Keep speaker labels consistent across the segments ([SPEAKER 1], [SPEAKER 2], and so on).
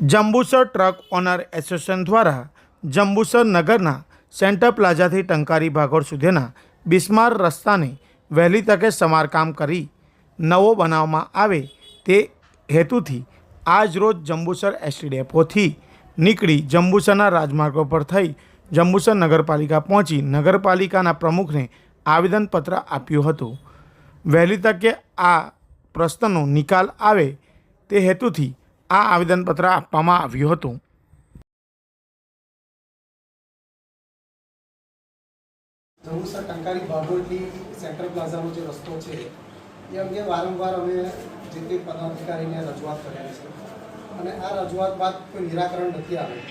[SPEAKER 1] Jambusar truck owner association દ્વારા જંબુસર નગરના centre પ્લાઝાથી Tankari ભાગોળ સુધીના બિસ્માર રસ્તાને વહેલી તકે સમારકામ કરી નવો બનાવવામાં આવે તે હેતુથી આજ રોજ જંબુસર એસટી ડેપોથી નીકળી જંબુસરના રાજમાર્ગો પર થઈ જંબુસર નગરપાલિકા પહોંચી નગરપાલિકાના પ્રમુખને આવેદનપત્ર આપ્યું હતું. વહેલી તકે આ પ્રશ્નનો નિકાલ આવે તે હેતુથી આ આવેદનપત્ર આપવામાં આવ્યું હતું.
[SPEAKER 2] જંબુસર ટંકારી ભાગોળથી સેન્ટ્રલ પ્લાઝાનો જે રસ્તો છે, એ અંગે વારંવાર અમે જે તે પદાધિકારીને રજૂઆત કરેલી છે. અને આ રજૂઆત બાદ કોઈ નિરાકરણ નથી આવ્યું.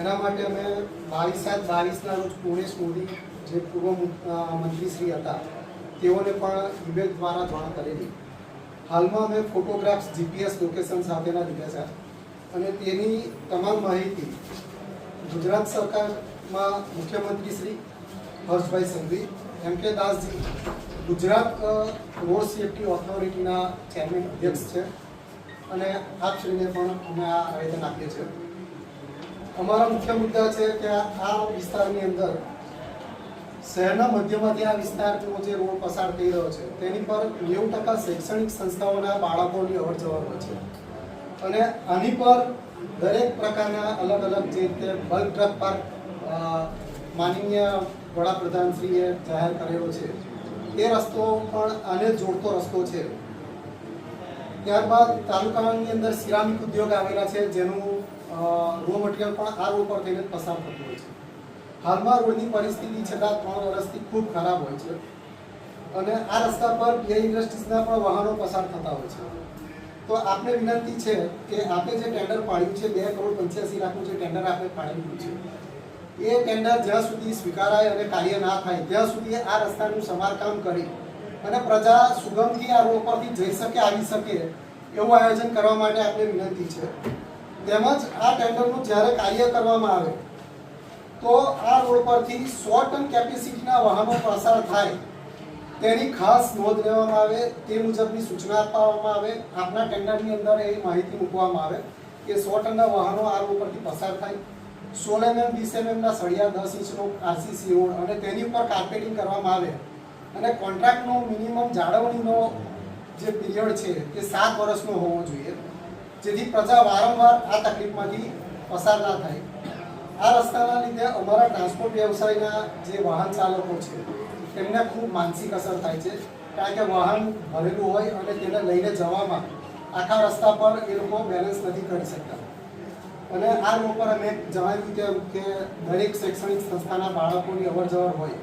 [SPEAKER 2] એના માટે અમે બાવીસ સાત બાવીસના રોજ પુણેશ મોદી જે પૂર્વ મંત્રીશ્રી હતા, તેઓને પણ ઇમેલ દ્વારા જાણ કરેલી. હાલમાં અમે ફોટોગ્રાફ્સ જીપીએસ લોકેશન સાથેના લીધા છે. અને તેની તમામ માહિતી ગુજરાત સરકારમાં મુખ્યમંત્રી Shri Harshbhai Sanghavi, M K Dasji, Gujarat road safety ઓથોરિટીના chairman અધ્યક્ષ છે. અને આપશ્રીને પણ અમે આ આવેદન આપીએ છીએ. અમારા મુખ્ય મુદ્દા છે કે આ વિસ્તારની અંદર શહેરના મધ્યમાંથી આ વિસ્તારનો જે રોડ પસાર થઈ રહ્યો છે, તેની પર નેવું ટકા શૈક્ષણિક સંસ્થાઓના બાળકોની અવર જવર છે. અને આની પર દરેક પ્રકારના અલગ અલગ જે રીતે બલ્ક ટ્રક પાર્ક માનનીય વડાપ્રધાનશ્રીએ જાહેર કરેલો છે તે રસ્તો પણ આને જોડતો રસ્તો છે. ત્યારબાદ તાલુકાની અંદર સિરામિક ઉદ્યોગ આવેલા છે, જેનું રો મટીરિયલ પણ આ રોડ પર થઈને પસાર થતું હોય છે. હાલમાં રોડની પરિસ્થિતિ છેલ્લા ત્રણ વર્ષથી ખૂબ ખરાબ હોય છે અને આ રસ્તા પર બે ઇન્ડસ્ટ્રીઝના પણ વાહનો પસાર થતા હોય છે. તો આપને વિનંતી છે કે આપે જે ટેન્ડર પાડ્યું છે, બે કરોડ પંચ્યાસી લાખનું જે ટેન્ડર આપણે પાડેલું છે, એ ટેન્ડર જ્યાં સુધી સ્વીકારાય અને કાર્ય ના થાય, ત્યાં સુધી આ રસ્તાનું સમારકામ કરી અને પ્રજા સુગમથી આ રોડ પરથી જઈ શકે, આવી શકે એવું આયોજન કરવા માટે આપણે વિનંતી છે. તેમજ આ ટેન્ડરનું જ્યારે કાર્ય કરવામાં આવે તો આ રોડ પરથી સો ટન કેપેસિટીના વાહનો પસાર થાય. તેની ખાસ નોંધ લેવામાં આવે, તે મુજબની સૂચના આપવામાં આવે, આપના ટેન્ડરની અંદર એ માહિતી મૂકવામાં આવે કે સો ટનના વાહનો આ રોડ પરથી પસાર થાય. સોળ એમએમ વીસ એમએમના સળિયા, દસ ઇંચનો આરસીસી રોડ અને તેની ઉપર કાર્પેટિંગ કરવામાં આવે. અને કોન્ટ્રાક્ટનો મિનિમમ જાળવણીનો જે પીરિયડ છે તે સાત વર્ષનો હોવો જોઈએ. જેથી પ્રજા વારંવાર આ તકલીફમાંથી પસાર ના થાય. આ રસ્તાના લીધે અમારા ટ્રાન્સપોર્ટ વ્યવસાયના જે વાહન ચાલકો છે, તેમને ખૂબ માનસિક અસર થાય છે. કારણ કે વાહન ભરેલું હોય અને તેને લઈને જવામાં આખા રસ્તા પર એ લોકો બેલેન્સ નથી કરી શકતા. અને આ રોડ પર અમે જણાવ્યું તેમ કે દરેક શૈક્ષણિક સંસ્થાના બાળકોની અવર જવર હોય.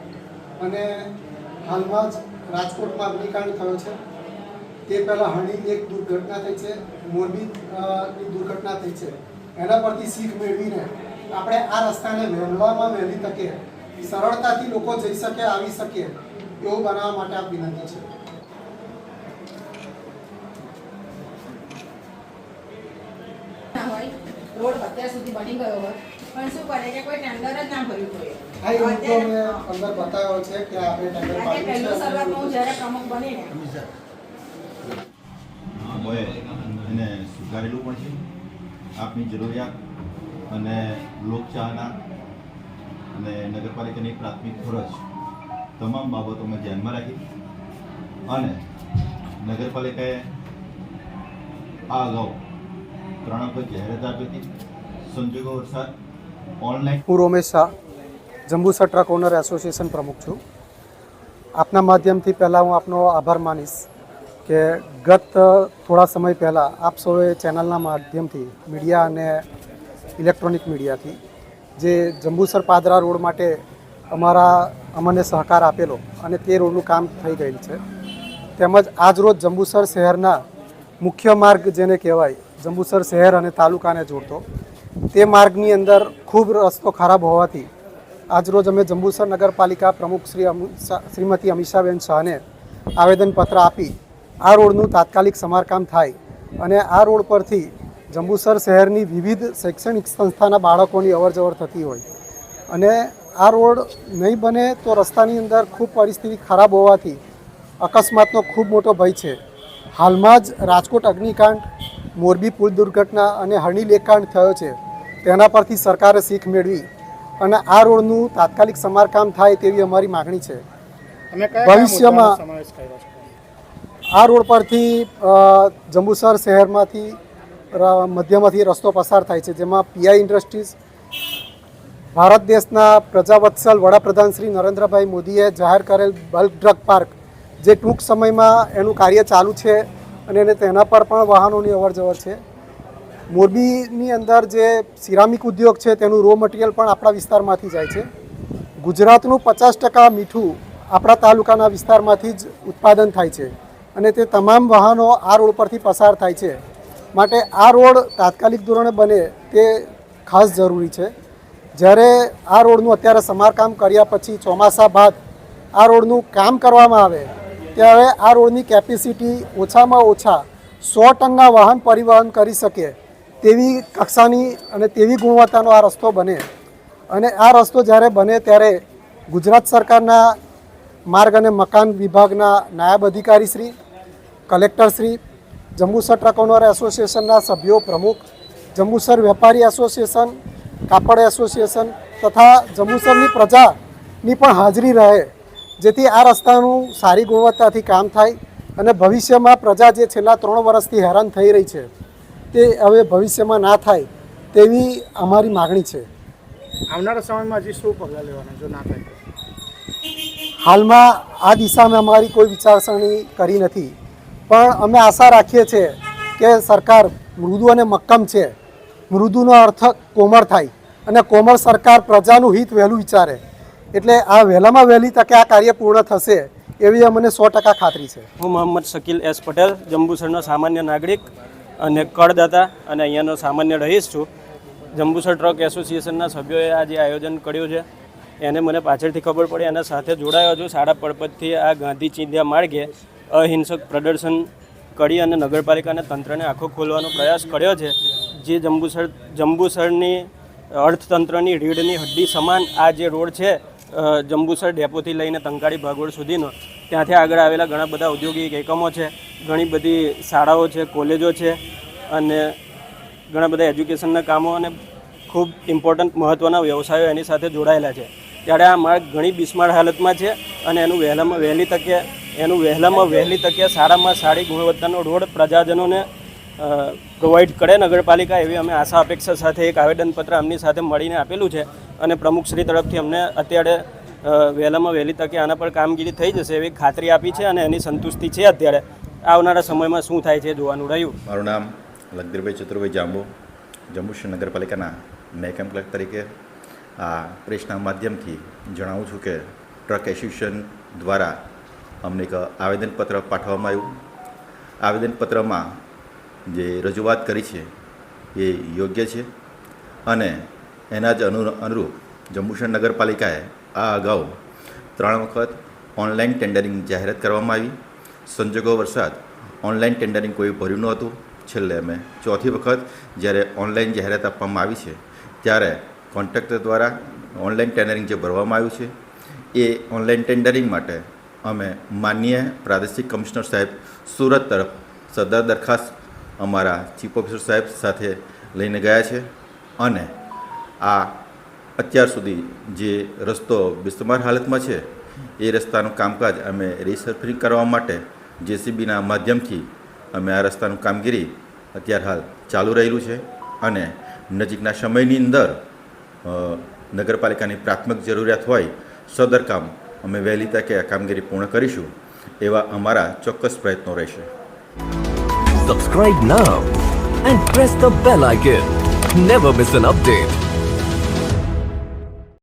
[SPEAKER 2] અને હાલમાં જ રાજકોટમાં અગ્નિકાંડ થયો છે. તે પહેલાં હણીની એક દુર્ઘટના થઈ છે મોરબી દુર્ઘટના થઈ છે. એના પરથી શીખ મેળવીને આપણે આ રસ્તાને વહેલામાં વહેલી તકે સરળતાથી લોકો જઈ શકે આવી શકે એવું બનાવવા માટે આપ વિનંતી છે.
[SPEAKER 3] રોડ અત્યાર સુધી બની ગયો હોય પણ શું કરે કે કોઈ ટેન્ડર જ ના ભર્યું
[SPEAKER 2] હા એ
[SPEAKER 3] હોય
[SPEAKER 2] મેં અંદર બતાવ્યો છે કે આપણે ટેન્ડર
[SPEAKER 3] આજે પહેલું શરૂઆતમાં હું જ્યારે પ્રમુખ બનીને
[SPEAKER 4] હોય એને સ્વીકારેલું પણ છે. આપની જરૂરિયાત અને લોકચાહના અને નગરપાલિકાની પ્રાથમિક ફરજ તમામ બાબતોમાં ધ્યાનમાં રાખી અને નગરપાલિકાએ આ અગાઉ ત્રણ વખત જાહેરાત આપી હતી. સંજોગો વરસાદ ઓનલાઈન
[SPEAKER 2] હું Romesh Shah, Jambusar truck owner association પ્રમુખ છું. આપના માધ્યમથી પહેલાં હું આપનો આભાર માનીશ કે ગત થોડા સમય પહેલાં આપ સૌએ ચેનલના માધ્યમથી મીડિયા અને ઇલેક્ટ્રોનિક મીડિયાથી, જે જંબુસર પાદરા રોડ માટે અમારા, અમને સહકાર આપેલો અને તે રોડનું કામ થઈ ગયેલ છે. તેમજ આજરોજ જંબુસર શહેરના મુખ્ય માર્ગ જેને કહેવાય, જંબુસર શહેર અને તાલુકાને જોડતો, તે માર્ગની અંદર ખૂબ રસ્તો ખરાબ હોવાથી આજરોજ અમે જંબુસર નગરપાલિકા પ્રમુખ શ્રી શ્રીમતી અમીષાબેન શાહને આવેદનપત્ર આપી આ રોડનું તાત્કાલિક સમારકામ થાય અને આ રોડ પરથી જંબુસર શહેરની વિવિધ શૈક્ષણિક સંસ્થાના બાળકોની અવરજવર થતી હોય. અને આ રોડ નહીં બને તો રસ્તાની અંદર ખૂબ પરિસ્થિતિ ખરાબ હોવાથી અકસ્માતનો ખૂબ મોટો ભય છે. હાલમાં જ રાજકોટ અગ્નિકાંડ મોરબી પુલ દુર્ઘટના અને હરણી લેકાંડ થયો છે. તેના પરથી સરકારે શીખ મેળવી અને આ રોડનું તાત્કાલિક સમારકામ થાય તેવી અમારી માગણી છે. ભવિષ્યમાં- આ રોડ પરથી જંબુસર શહેરમાંથી મધ્યમાંથી રસ્તો પસાર થાય છે, જેમાં પીઆઈ ઇન્ડસ્ટ્રીઝ ભારત દેશના પ્રજાવત્સલ વડાપ્રધાન શ્રી નરેન્દ્રભાઈ મોદીએ જાહેર કરેલ બલ્ક ડ્રગ પાર્ક જે ટૂંક સમયમાં એનું કાર્ય ચાલુ છે અને એને તેના પર પણ વાહનોની અવરજવર છે. મોરબીની અંદર જે સિરામિક ઉદ્યોગ છે, તેનું રો મટીરિયલ પણ આપણા વિસ્તારમાંથી જાય છે. ગુજરાતનું પચાસ ટકા મીઠું આપણા તાલુકાના વિસ્તારમાંથી જ ઉત્પાદન થાય છે અને તે તમામ વાહનો આ રોડ પરથી પસાર થાય છે. માટે આ રોડ તાત્કાલિક ધોરણે બને તે ખાસ જરૂરી છે. જ્યારે આ રોડનું અત્યારે સમારકામ કર્યા પછી ચોમાસા બાદ આ રોડનું કામ કરવામાં આવે, ત્યારે આ રોડની કેપેસિટી ઓછામાં ઓછા સો ટનના વાહન પરિવહન કરી શકે તેવી કક્ષાની અને તેવી ગુણવત્તાનો આ રસ્તો બને. અને આ રસ્તો જ્યારે બને ત્યારે ગુજરાત સરકારના માર્ગ અને મકાન વિભાગના નાયબ અધિકારી Shri collector Shri Jambusar truck owner એસોસિએશનના સભ્યો પ્રમુખ જંબુસર વેપારી એસોસિએશન કાપડ એસોસિએશન તથા જંબુસરની પ્રજાની પણ હાજરી રહે જેથી આ રસ્તાનું સારી ગુણવત્તાથી કામ થાય અને ભવિષ્યમાં પ્રજા જે છેલ્લા ત્રણ વર્ષથી હેરાન થઈ રહી છે તે હવે ભવિષ્યમાં ના થાય તેવી અમારી માગણી છે.
[SPEAKER 1] આવનારા સમયમાં હજી શું પગલાં લેવાના જો ના થાય
[SPEAKER 2] હાલમાં આ દિશામાં અમારી કોઈ વિચારસરણી કરી નથી. પણ અમે આશા રાખીએ છીએ કે સરકાર મૃદુ અને મક્કમ છે. મૃદુનો અર્થ કોમળ થાય અને કોમળ સરકાર પ્રજાનું હિત વહેલું વિચારે. એટલે આ વહેલામાં વહેલી તકે આ કાર્ય પૂર્ણ થશે એવી અમને સો ટકા ખાતરી છે.
[SPEAKER 5] હું મોહમ્મદ શકીલ એસ પટેલ, જંબુસરનો સામાન્ય નાગરિક અને કરદાતા અને અહીંયાનો સામાન્ય રહીશ છું. જંબુસર ટ્રક એસોસિએશનના સભ્યોએ આ જે આયોજન કર્યું છે. એને મને પાછળથી ખબર પડી, એના સાથે જોડાયો છું. શાળા પડપદથી આ ગાંધી ચિંધ્યા માર્ગે અહિંસક પ્રદર્શન કરી અને નગરપાલિકાના તંત્રને આંખો ખોલવાનો પ્રયાસ કર્યો છે, જે જંબુસર જંબુસરની અર્થતંત્રની રીઢની હડ્ડી સમાન આ જે રોડ છે જંબુસર ડેપોથી લઈને તંકાળી ભાગોળ સુધીનો, ત્યાંથી આગળ આવેલા ઘણા બધા ઔદ્યોગિક એકમો છે, ઘણી બધી શાળાઓ છે, કોલેજો છે અને ઘણા બધા એજ્યુકેશનના કામો અને ખૂબ ઇમ્પોર્ટન્ટ મહત્ત્વના વ્યવસાયો એની સાથે જોડાયેલા છે. ત્યારે આ માર્ગ ઘણી બિસ્માર હાલતમાં છે અને એનું વહેલામાં વહેલી તકે એનું વહેલામાં વહેલી તકે સારામાં સારી ગુણવત્તાનો રોડ પ્રજાજનોને પ્રોવાઈડ કરે નગરપાલિકા એવી અમે આશા, અપેક્ષા સાથે એક આવેદનપત્ર અમની સાથે મળીને આપેલું છે અને પ્રમુખશ્રી તરફથી અમને અત્યારે વહેલામાં વહેલી તકે આના પર કામગીરી થઈ જશે એવી ખાતરી આપી છે અને એની સંતુષ્ટિ છે અત્યારે. આવનારા સમયમાં શું થાય છે જોવાનું રહ્યું.
[SPEAKER 4] મારું નામ લગદીરભાઈ ચતુરભાઈ જાંબુ જંબુસર નગરપાલિકાના મેકમ ક્લર્ક તરીકે. આ પ્રેસના માધ્યમથી જણાવું છું કે ટ્રક એસોસિએશન દ્વારા અમને એક આવેદનપત્ર પાઠવવામાં આવ્યું. આવેદનપત્રમાં જે રજૂઆત કરી છે એ યોગ્ય છે અને એના જ અનુ, અનુરૂપ જંબુસર નગરપાલિકાએ આ અગાઉ ત્રણ વખત ઓનલાઈન ટેન્ડરિંગ જાહેરાત કરવામાં આવી. સંજોગો વરસાદ ઓનલાઈન ટેન્ડરિંગ કોઈ ભર્યું નહોતું છેલ્લે અમે ચોથી વખત જ્યારે ઓનલાઈન જાહેરાત આપવામાં આવી છે ત્યારે કોન્ટ્રાક્ટર દ્વારા ઓનલાઈન ટેન્ડરિંગ જે ભરવામાં આવ્યું છે એ ઓનલાઈન ટેન્ડરિંગ માટે અમે માનનીય પ્રાદેશિક કમિશનર સાહેબ સુરત તરફ સદર દરખાસ્ત અમારા ચીફ ઓફિસર સાહેબ સાથે લઈને ગયા છે અને આ અત્યાર સુધી જે રસ્તો બિસ્માર હાલતમાં છે, એ રસ્તાનું કામકાજ અમે રિસર્ફિંગ કરવા માટે જેસીબીના માધ્યમથી અમે આ રસ્તાનું કામગીરી અત્યાર હાલ ચાલુ રહેલું છે અને નજીકના સમયની અંદર નગરપાલિકાની પ્રાથમિક જરૂરિયાત હોય સદર કામ અમે વહેલી તકે આ કામગીરી પૂર્ણ કરીશું એવા અમારા ચોક્કસ પ્રયત્નો રહેશે
[SPEAKER 6] Subscribe now and press the bell icon. Never miss an update.